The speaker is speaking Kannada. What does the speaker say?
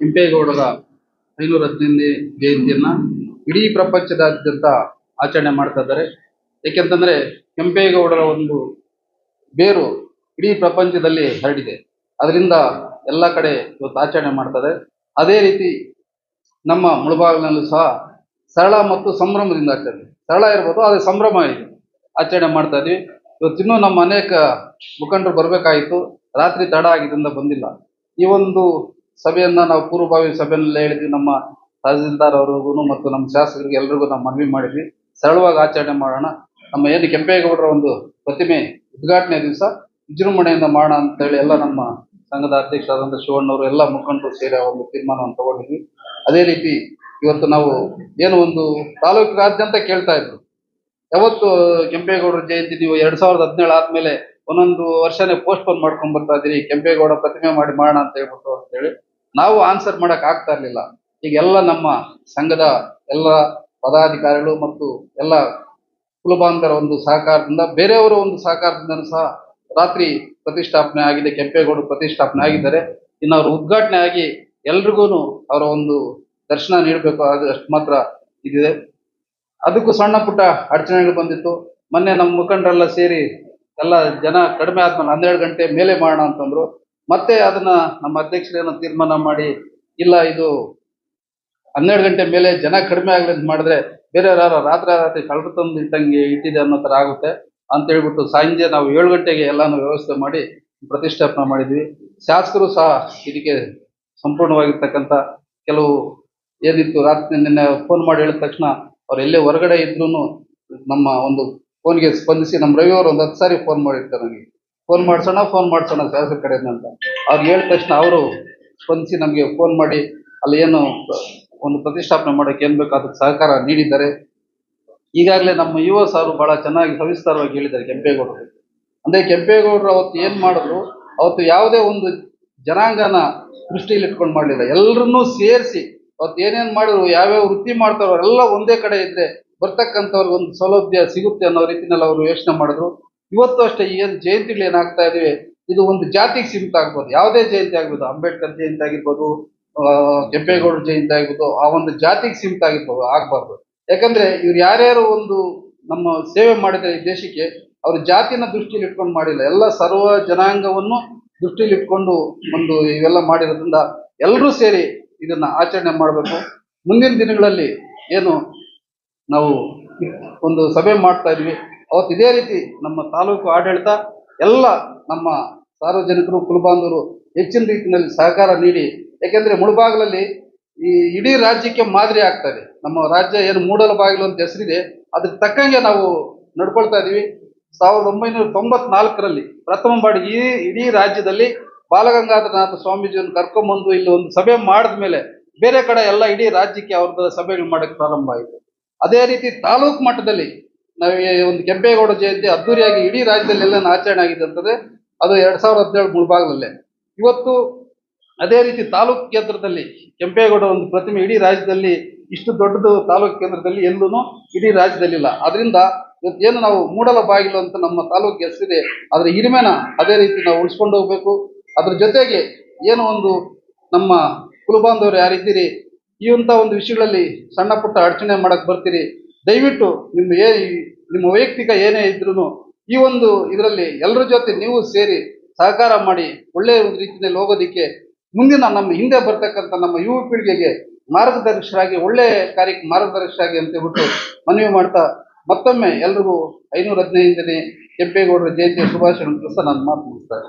ಕೆಂಪೇಗೌಡರ ಐನೂರ ಹದಿನೈದನೇ ಜಯಂತಿಯನ್ನ ಇಡೀ ಪ್ರಪಂಚದಾದ್ಯಂತ ಆಚರಣೆ ಮಾಡ್ತಾ ಇದ್ದಾರೆ. ಏಕೆಂತಂದ್ರೆ ಕೆಂಪೇಗೌಡರ ಒಂದು ಬೇರು ಇಡೀ ಪ್ರಪಂಚದಲ್ಲಿ ಹರಡಿದೆ. ಅದರಿಂದ ಎಲ್ಲ ಕಡೆ ಇವತ್ತು ಆಚರಣೆ ಮಾಡ್ತಾರೆ ಅದೇ ರೀತಿ ನಮ್ಮ ಮುಳಬಾಗಿಲಿನಲ್ಲೂ ಸಹ ಸರಳ ಮತ್ತು ಸಂಭ್ರಮದಿಂದ ಆಚರಣೆ ಸರಳ ಇರ್ಬೋದು, ಆದರೆ ಸಂಭ್ರಮ ಇದೆ. ಆಚರಣೆ ಮಾಡ್ತಾ ಇದ್ವಿ ಇವತ್ತಿನ್ನೂ ನಮ್ಮ ಅನೇಕ ಮುಖಂಡರು ಬರಬೇಕಾಯಿತು. ರಾತ್ರಿ ತಡ ಆಗಿದ್ದರಿಂದ ಬಂದಿಲ್ಲ. ಈ ಒಂದು ಸಭೆಯನ್ನ ನಾವು ಪೂರ್ವಭಾವಿ ಸಭೆಯಲ್ಲೇ ಹೇಳಿದ್ವಿ. ನಮ್ಮ ತಹಸೀಲ್ದಾರ್ ಅವ್ರಿಗೂ ಮತ್ತು ನಮ್ಮ ಶಾಸಕರಿಗೆ ಎಲ್ರಿಗೂ ನಾವು ಮನವಿ ಮಾಡಿದ್ವಿ. ಸರಳವಾಗಿ ಆಚರಣೆ ಮಾಡೋಣ. ನಮ್ಮ ಏನು ಕೆಂಪೇಗೌಡರ ಒಂದು ಪ್ರತಿಮೆ ಉದ್ಘಾಟನೆ ದಿವಸ ವಿಜೃಂಭಣೆಯಿಂದ ಮಾಡೋಣ ಅಂತೇಳಿ ಎಲ್ಲ ನಮ್ಮ ಸಂಘದ ಅಧ್ಯಕ್ಷರಾದಂಥ ಶಿವಣ್ಣವರು ಎಲ್ಲ ಮುಖಂಡರು ಸೇರಿ ಒಂದು ತೀರ್ಮಾನವನ್ನು ತಗೊಂಡಿದ್ವಿ. ಅದೇ ರೀತಿ ಇವತ್ತು ನಾವು ಏನು ಒಂದು ತಾಲೂಕಿನಾದ್ಯಂತ ಕೇಳ್ತಾ ಇದ್ರು ಯಾವತ್ತು ಕೆಂಪೇಗೌಡರ ಜಯಂತಿ ನೀವು ಎರಡ್ ಸಾವಿರದ ಹದಿನೇಳು ಆದ್ಮೇಲೆ ಒಂದೊಂದು ವರ್ಷನೇ ಪೋಸ್ಟ್ಪೋನ್ ಮಾಡ್ಕೊಂಡ್ ಬರ್ತಾ ಇದೀರಿ, ಕೆಂಪೇಗೌಡ ಪ್ರತಿಮೆ ಮಾಡಿ ಮಾಡೋಣ ಅಂತ ಹೇಳ್ಬಿಟ್ಟು ಅಂತೇಳಿ ನಾವು ಆನ್ಸರ್ ಮಾಡಕ್ ಆಗ್ತಾ ಇರ್ಲಿಲ್ಲ. ಈಗ ಎಲ್ಲ ನಮ್ಮ ಸಂಘದ ಎಲ್ಲ ಪದಾಧಿಕಾರಿಗಳು ಮತ್ತು ಎಲ್ಲ ಕುಲಬಾಂಧರ ಒಂದು ಸಹಕಾರದಿಂದ, ಬೇರೆಯವರ ಒಂದು ಸಹಕಾರದಿಂದ ಸಹ ರಾತ್ರಿ ಪ್ರತಿಷ್ಠಾಪನೆ ಆಗಿದೆ, ಕೆಂಪೇಗೌಡ ಪ್ರತಿಷ್ಠಾಪನೆ ಆಗಿದ್ದಾರೆ. ಇನ್ನು ಅವರು ಉದ್ಘಾಟನೆ ಆಗಿ ಎಲ್ರಿಗೂ ಅವರ ಒಂದು ದರ್ಶನ ನೀಡಬೇಕು ಅಷ್ಟು ಮಾತ್ರ ಇದಿದೆ. ಅದಕ್ಕೂ ಸಣ್ಣ ಪುಟ್ಟ ಅಡಚಣೆಗಳು ಬಂದಿತ್ತು. ಮೊನ್ನೆ ನಮ್ಮ ಮುಖಂಡರೆಲ್ಲ ಸೇರಿ ಎಲ್ಲ ಜನ ಕಡಿಮೆ ಆದ್ಮೇಲೆ ಹನ್ನೆರಡು ಗಂಟೆ ಮೇಲೆ ಮಾಡೋಣ ಅಂತಂದ್ರು. ಮತ್ತೆ ಅದನ್ನ ನಮ್ಮ ಅಧ್ಯಕ್ಷರೇನೋ ತೀರ್ಮಾನ ಮಾಡಿ, ಇಲ್ಲ ಇದು ಹನ್ನೆರಡು ಗಂಟೆ ಮೇಲೆ ಜನ ಕಡಿಮೆ ಆಗಲಿ ಅಂತ ಮಾಡಿದ್ರೆ ಬೇರೆ ಯಾರು ರಾತ್ರಿ ರಾತ್ರಿ ಕಳೆದು ತಂದು ಇಟ್ಟಂಗೆ ಇಟ್ಟಿದೆ ಅನ್ನೋ ಥರ ಆಗುತ್ತೆ ಅಂತ ಹೇಳ್ಬಿಟ್ಟು ಸಂಜೆ ನಾವು ಏಳು ಗಂಟೆಗೆ ಎಲ್ಲಾನು ವ್ಯವಸ್ಥೆ ಮಾಡಿ ಪ್ರತಿಷ್ಠಾಪನೆ ಮಾಡಿದ್ವಿ. ಶಾಸಕರು ಸಹ ಇದಕ್ಕೆ ಸಂಪೂರ್ಣವಾಗಿರ್ತಕ್ಕಂಥ ಕೆಲವು ಏನಿತ್ತು, ರಾತ್ರಿ ನಿನ್ನೆ ಫೋನ್ ಮಾಡಿ ಹೇಳಿದ ತಕ್ಷಣ ಅವ್ರು ಎಲ್ಲೇ ಹೊರಗಡೆ ಇದ್ರು ನಮ್ಮ ಒಂದು ಫೋನ್ಗೆ ಸ್ಪಂದಿಸಿ ನಮ್ಮ ರವಿ ಅವರು ಒಂದು ಹತ್ತು ಸಾರಿ ಫೋನ್ ಮಾಡಿರ್ತಾರೆ ನನಗೆ ಫೋನ್ ಮಾಡ್ಸೋಣ ಫೋನ್ ಮಾಡ್ಸೋಣ ಶಾಸಕರ ಕಡೆಯಿಂದ ಅಂತ. ಅವ್ರು ಹೇಳಿದ ತಕ್ಷಣ ಅವರು ಸ್ಪಂದಿಸಿ ನಮಗೆ ಫೋನ್ ಮಾಡಿ, ಅಲ್ಲಿ ಏನು ಒಂದು ಪ್ರತಿಷ್ಠಾಪನೆ ಮಾಡೋಕೆ ಏನ್ ಬೇಕು ಅದಕ್ಕೆ ಸಹಕಾರ ನೀಡಿದ್ದಾರೆ. ಈಗಾಗಲೇ ನಮ್ಮ ಯುವ ಸಾರು ಬಹಳ ಚೆನ್ನಾಗಿ ಸವಿಸ್ತಾರವಾಗಿ ಹೇಳಿದ್ದಾರೆ ಕೆಂಪೇಗೌಡರು. ಅಂದ್ರೆ ಕೆಂಪೇಗೌಡರು ಅವತ್ತು ಏನ್ ಮಾಡಿದ್ರು, ಅವತ್ತು ಯಾವುದೇ ಒಂದು ಜನಾಂಗನ ದೃಷ್ಟಿಯಲ್ಲಿ ಇಟ್ಕೊಂಡು ಮಾಡಲಿಲ್ಲ. ಎಲ್ಲರನ್ನೂ ಸೇರಿಸಿ, ಅವತ್ತು ಏನೇನು ಮಾಡಿದ್ರು, ಯಾವ್ಯಾವ ವೃತ್ತಿ ಮಾಡ್ತಾರೋ ಎಲ್ಲ ಒಂದೇ ಕಡೆ ಇದ್ರೆ ಬರ್ತಕ್ಕಂಥವ್ರಿಗೆ ಒಂದು ಸೌಲಭ್ಯ ಸಿಗುತ್ತೆ ಅನ್ನೋ ರೀತಿಯಲ್ಲಿ ಅವರು ಯೋಚನೆ ಮಾಡಿದ್ರು. ಇವತ್ತು ಅಷ್ಟೇ ಏನ್ ಜಯಂತಿಗಳು ಏನಾಗ್ತಾ ಇದಾವೆ, ಇದು ಒಂದು ಜಾತಿಗೆ ಸೀಮಿತ ಆಗ್ಬೋದು. ಯಾವುದೇ ಜಯಂತಿ ಆಗ್ಬೋದು. ಅಂಬೇಡ್ಕರ್ ಜಯಂತಿ ಆಗಿರ್ಬೋದು ಕೆಂಪೇಗೌಡರ ಜಯಂತಿ ಆಗಿರ್ಬೋದು, ಆ ಒಂದು ಜಾತಿಗೆ ಸೀಮಿತ ಆಗಿರ್ಬೋದು, ಆಗ್ಬಾರ್ದು. ಯಾಕಂದ್ರೆ ಇವ್ರು ಯಾರ್ಯಾರು ಒಂದು ನಮ್ಮ ಸೇವೆ ಮಾಡಿದ ಈ ದೇಶಕ್ಕೆ, ಅವ್ರ ಜಾತಿನ ದೃಷ್ಟಿಯಲ್ಲಿ ಇಟ್ಕೊಂಡು ಮಾಡಿಲ್ಲ. ಎಲ್ಲ ಸರ್ವ ಜನಾಂಗವನ್ನು ದೃಷ್ಟಿಯಲ್ಲಿ ಇಟ್ಕೊಂಡು ಒಂದು ಇವೆಲ್ಲ ಮಾಡಿರೋದ್ರಿಂದ ಎಲ್ಲರೂ ಸೇರಿ ಇದನ್ನ ಆಚರಣೆ ಮಾಡಬೇಕು. ಮುಂದಿನ ದಿನಗಳಲ್ಲಿ ಏನು ನಾವು ಒಂದು ಸಭೆ ಮಾಡ್ತಾ ಇದ್ವಿ. ಅವತ್ತು ಇದೇ ರೀತಿ ನಮ್ಮ ತಾಲೂಕು ಆಡಳಿತ, ಎಲ್ಲ ನಮ್ಮ ಸಾರ್ವಜನಿಕರು, ಕುಲಬಾಂಧವರು ಹೆಚ್ಚಿನ ರೀತಿಯಲ್ಲಿ ಸಹಕಾರ ನೀಡಿ, ಯಾಕೆಂದ್ರೆ ಮುಳುಬಾಗಿಲಲ್ಲಿ ಈ ಇಡೀ ರಾಜ್ಯಕ್ಕೆ ಮಾದರಿ ಆಗ್ತದೆ ನಮ್ಮ ರಾಜ್ಯ ಏನು ಮೂಡಲ ಬಾಗಿಲು ಅಂತ ಹೆಸರಿದೆ ಅದಕ್ಕೆ ತಕ್ಕಂಗೆ ನಾವು ನಡ್ಕೊಳ್ತಾ ಇದ್ದೀವಿ. ಸಾವಿರದ ಒಂಬೈನೂರ ತೊಂಬತ್ನಾಲ್ಕರಲ್ಲಿ ಪ್ರಥಮ ಬಾಡಿ ಈ ಇಡೀ ರಾಜ್ಯದಲ್ಲಿ ಬಾಲಗಂಗಾಧರನಾಥ ಸ್ವಾಮೀಜಿಯನ್ನು ಕರ್ಕೊಂಬಂದು ಇಲ್ಲಿ ಒಂದು ಸಭೆ ಮಾಡಿದ ಮೇಲೆ ಬೇರೆ ಕಡೆ ಎಲ್ಲ ಇಡೀ ರಾಜ್ಯಕ್ಕೆ ಅವ್ರದ್ದು ಸಭೆಗಳು ಮಾಡಕ್ಕೆ ಪ್ರಾರಂಭ ಆಯಿತು. ಅದೇ ರೀತಿ ತಾಲೂಕು ಮಟ್ಟದಲ್ಲಿ ನಾವು ಒಂದು ಕೆಂಪೇಗೌಡ ಜಯಂತಿ ಅದ್ದೂರಿಯಾಗಿ ಇಡೀ ರಾಜ್ಯದಲ್ಲೆಲ್ಲ ಆಚರಣೆ ಆಗಿದೆ ಅಂತಂದ್ರೆ ಅದು ಎರಡು ಸಾವಿರದ ಹದಿನೇಳು ಮುಳಭಾಗದಲ್ಲೇ. ಇವತ್ತು ಅದೇ ರೀತಿ ತಾಲೂಕು ಕೇಂದ್ರದಲ್ಲಿ ಕೆಂಪೇಗೌಡ ಒಂದು ಪ್ರತಿಮೆ ಇಡೀ ರಾಜ್ಯದಲ್ಲಿ, ಇಷ್ಟು ದೊಡ್ಡದು ತಾಲೂಕು ಕೇಂದ್ರದಲ್ಲಿ ಎಲ್ಲೂ ಇಡೀ ರಾಜ್ಯದಲ್ಲಿ ಇಲ್ಲ. ಅದರಿಂದ ಏನು ನಾವು ಮೂಡಲ ಬಾಗಿಲು ಅಂತ ನಮ್ಮ ತಾಲೂಕು ಹೆಸರಿದೆ ಅದರ ಹಿರಿಮೆನ ಅದೇ ರೀತಿ ನಾವು ಉಳಿಸ್ಕೊಂಡು ಹೋಗ್ಬೇಕು. ಅದ್ರ ಜೊತೆಗೆ ಏನು ಒಂದು ನಮ್ಮ ಕುಲಬಾಂಧವರು ಯಾರಿದ್ದೀರಿ ಈ ಅಂತ ಒಂದು ವಿಷಯಗಳಲ್ಲಿ ಸಣ್ಣ ಪುಟ್ಟ ಅಡಚಣೆ ಮಾಡಕ್ ಬರ್ತೀರಿ. ದಯವಿಟ್ಟು ನಿಮ್ಮ ಏ ನಿಮ್ಮ ವೈಯಕ್ತಿಕ ಏನೇ ಇದ್ರೂ ಈ ಒಂದು ಇದರಲ್ಲಿ ಎಲ್ಲರ ಜೊತೆ ನೀವು ಸೇರಿ ಸಹಕಾರ ಮಾಡಿ ಒಳ್ಳೆಯ ಒಂದು ರೀತಿಯಲ್ಲಿ ಹೋಗೋದಿಕ್ಕೆ ಮುಂದಿನ ನಮ್ಮ ಹಿಂದೆ ಬರ್ತಕ್ಕಂಥ ನಮ್ಮ ಯುವ ಪೀಳಿಗೆಗೆ ಮಾರ್ಗದರ್ಶರಾಗಿ, ಒಳ್ಳೆ ಕಾರ್ಯಕ್ಕೆ ಮಾರ್ಗದರ್ಶರಾಗಿ ಅಂತ ಹೇಳ್ಬಿಟ್ಟು ಮನವಿ ಮಾಡ್ತಾ ಮತ್ತೊಮ್ಮೆ ಎಲ್ರಿಗೂ ಐನೂರ ಹದಿನೈದನೇ ಕೆಂಪೇಗೌಡರ ಜಯಂತಿಯ ಶುಭಾಶಯ ಸಹ ನಾನು ಮಾತು ಮುಗಿಸ್ತಾರೆ